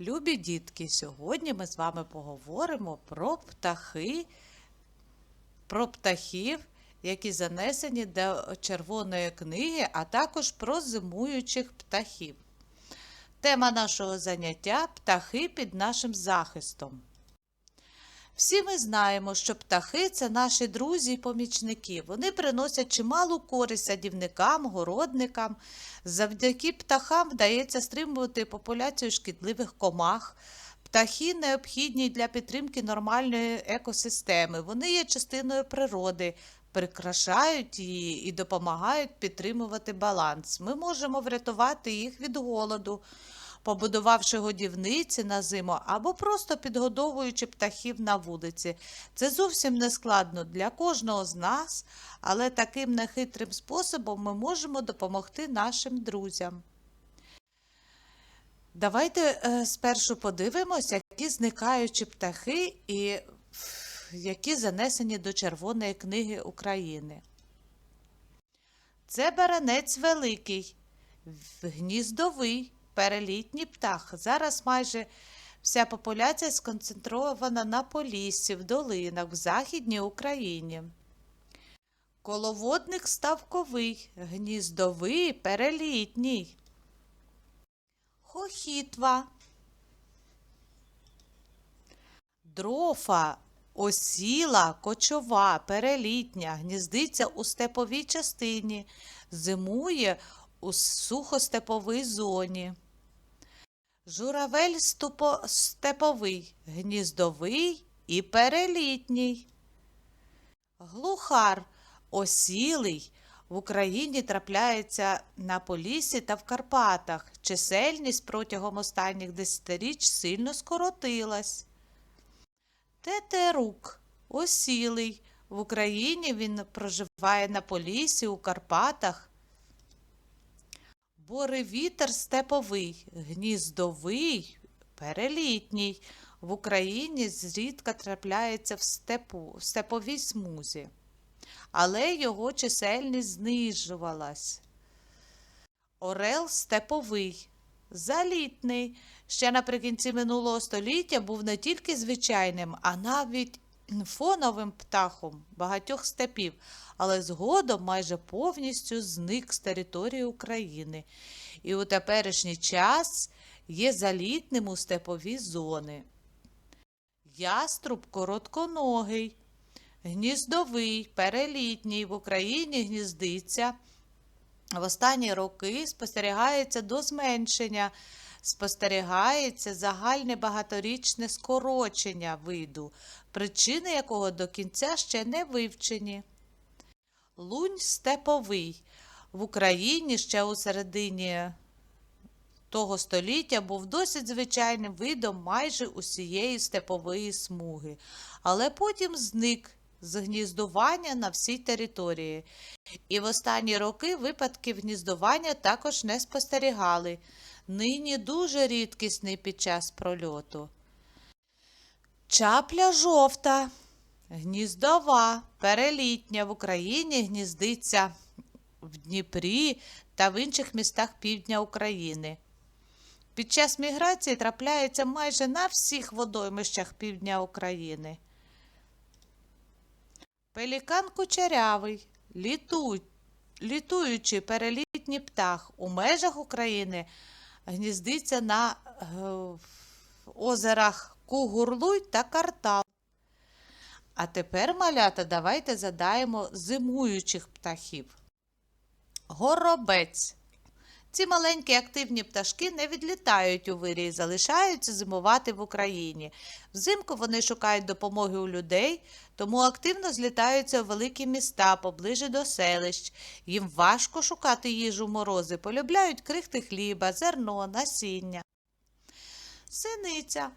Любі дітки, сьогодні ми з вами поговоримо про птахи, про птахів, які занесені до червоної книги, а також про зимуючих птахів. Тема нашого заняття птахи під нашим захистом. Всі ми знаємо, що птахи це наші друзі і помічники. Вони приносять чималу користь садівникам, городникам. Завдяки птахам вдається стримувати популяцію шкідливих комах. Птахи необхідні для підтримки нормальної екосистеми. Вони є частиною природи, прикрашають її і допомагають підтримувати баланс. Ми можемо врятувати їх від голоду, побудувавши годівниці на зиму або просто підгодовуючи птахів на вулиці. Це зовсім не складно для кожного з нас, але таким нехитрим способом ми можемо допомогти нашим друзям. Давайте е, спершу подивимося, які зникаючі птахи і які занесені до Червоної книги України. Це баранець великий, гніздовий, перелітній птах. Зараз майже вся популяція сконцентрована на Поліссі, в долинах, в Західній Україні. Коловодник ставковий, гніздовий, перелітній. Хохітва. Дрофа, осіла, кочова, перелітня, гніздиться у степовій частині, зимує у сухостеповій зоні. Журавель ступо... степовий, гніздовий і перелітній. Глухар осілий. В Україні трапляється на Поліссі та в Карпатах. Чисельність протягом останніх десятиріч сильно скоротилась. Тетерук осілий. В Україні він проживає на Поліссі, у Карпатах. Боревітер степовий, гніздовий, перелітній. В Україні зрідка трапляється в степу, в степовій смузі, але його чисельність знижувалась. Орел степовий, залітний. Ще наприкінці минулого століття був не тільки звичайним, а навіть фоновим птахом багатьох степів, але згодом майже повністю зник з території України. І у теперішній час є залітним у степові зони. Яструб коротконогий, гніздовий, перелітній в Україні гніздиться. В останні роки спостерігається до зменшення, спостерігається загальне багаторічне скорочення виду, причини якого до кінця ще не вивчені. Лунь степовий. В Україні ще у середині того століття був досить звичайним видом майже усієї степової смуги, але потім зник з гніздування на всій території. І в останні роки випадки гніздування також не спостерігали. Нині дуже рідкісний під час прольоту. Чапля жовта, гніздова, перелітня. В Україні гніздиться в Дніпрі та в інших містах півдня України. Під час міграції трапляється майже на всіх водоймищах півдня України. Пелікан кучерявий, літу... літуючий перелітній птах. У межах України гніздиться на е, озерах Кугурлуй та Картал. А тепер, малята, давайте задаємо зимуючих птахів. Горобець. Ці маленькі активні пташки не відлітають у вирій, залишаються зимувати в Україні. Взимку вони шукають допомоги у людей, тому активно злітаються у великі міста поближче до селищ. Їм важко шукати їжу в морози, полюбляють крихти хліба, зерно, насіння. Синиця.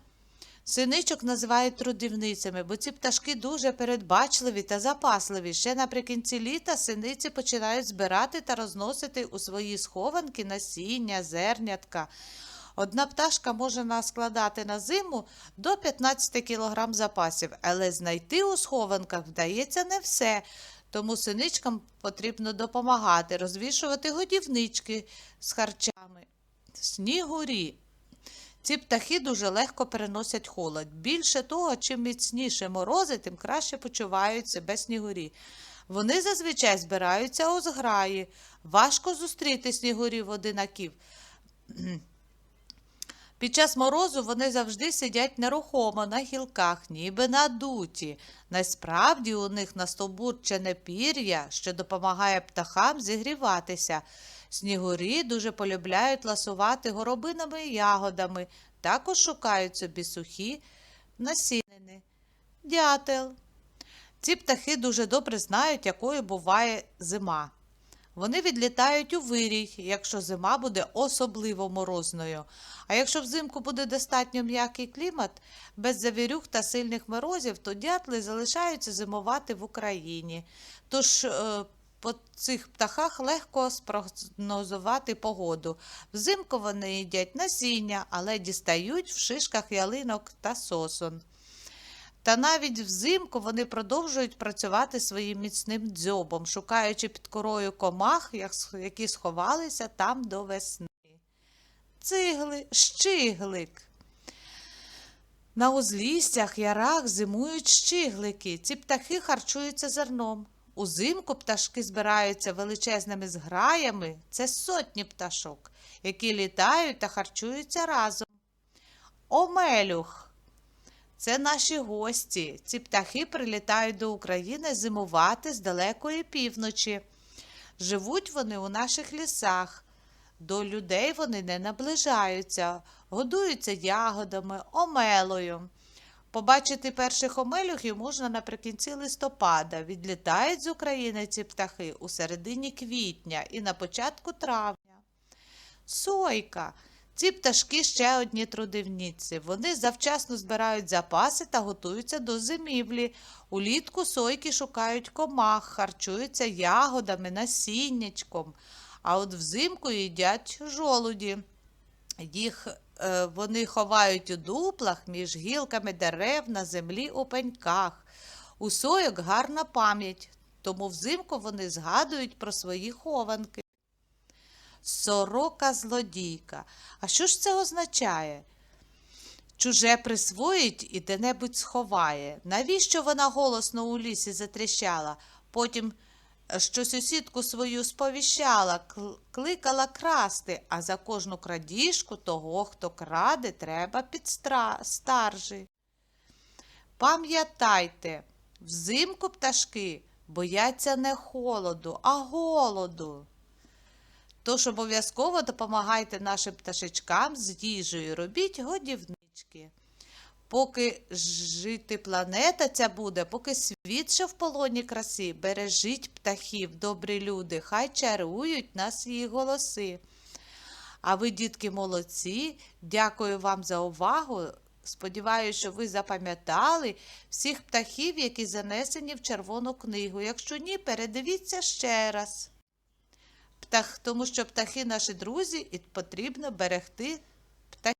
Синичок називають трудівницями, бо ці пташки дуже передбачливі та запасливі. Ще наприкінці літа синиці починають збирати та розносити у свої схованки насіння, зернятка. Одна пташка може наскладати на зиму до 15 кг запасів, але знайти у схованках вдається не все. Тому синичкам потрібно допомагати, розвішувати годівнички з харчами, снігурі. Ці птахи дуже легко переносять холод. Більше того, чим міцніше морози, тим краще почувають себе снігурі. Вони зазвичай збираються у зграї. Важко зустріти снігурів одинаків. Під час морозу вони завжди сидять нерухомо на гілках, ніби надуті. Насправді у них настовбурчене пір'я, що допомагає птахам зігріватися. Снігурі дуже полюбляють ласувати горобинами і ягодами, також шукають собі сухі насінини. Дятел. Ці птахи дуже добре знають, якою буває зима. Вони відлітають у вирій, якщо зима буде особливо морозною. А якщо взимку буде достатньо м'який клімат, без завірюх та сильних морозів, то дятли залишаються зимувати в Україні. Тож е, по цих птахах легко спрогнозувати погоду. Взимку вони їдять насіння, але дістають в шишках ялинок та сосон. Та навіть взимку вони продовжують працювати своїм міцним дзьобом, шукаючи під корою комах, які сховалися там до весни. Цигли, щиглик. На узліссях, ярах зимують щиглики. Ці птахи харчуються зерном. Узимку пташки збираються величезними зграями. Це сотні пташок, які літають та харчуються разом. Омелюх. Це наші гості. Ці птахи прилітають до України зимувати з далекої півночі. Живуть вони у наших лісах. До людей вони не наближаються, годуються ягодами, омелою. Побачити перших омелюхів можна наприкінці листопада. Відлітають з України ці птахи у середині квітня і на початку травня. Сойка. Ці пташки ще одні трудівниці. Вони завчасно збирають запаси та готуються до зимівлі. Улітку сойки шукають комах, харчуються ягодами, насіннячком. А от взимку їдять жолуді. Їх е, вони ховають у дуплах між гілками дерев на землі у пеньках. У сойок гарна пам'ять, тому взимку вони згадують про свої хованки. Сорока злодійка. А що ж це означає? Чуже присвоїть і де-небудь сховає. Навіщо вона голосно у лісі затріщала? Потім, що сусідку свою сповіщала, кликала красти, а за кожну крадіжку того, хто краде, треба підстаржі. Пам'ятайте, взимку пташки бояться не холоду, а голоду. Тож обов'язково допомагайте нашим пташечкам з їжею, робіть годівнички. Поки жити планета ця буде, поки світ ще в полоні краси, бережіть птахів, добрі люди, хай чарують нас її голоси. А ви, дітки, молодці, дякую вам за увагу. Сподіваюся, що ви запам'ятали всіх птахів, які занесені в червону книгу. Якщо ні, передивіться ще раз птах, тому що птахи наші друзі і потрібно берегти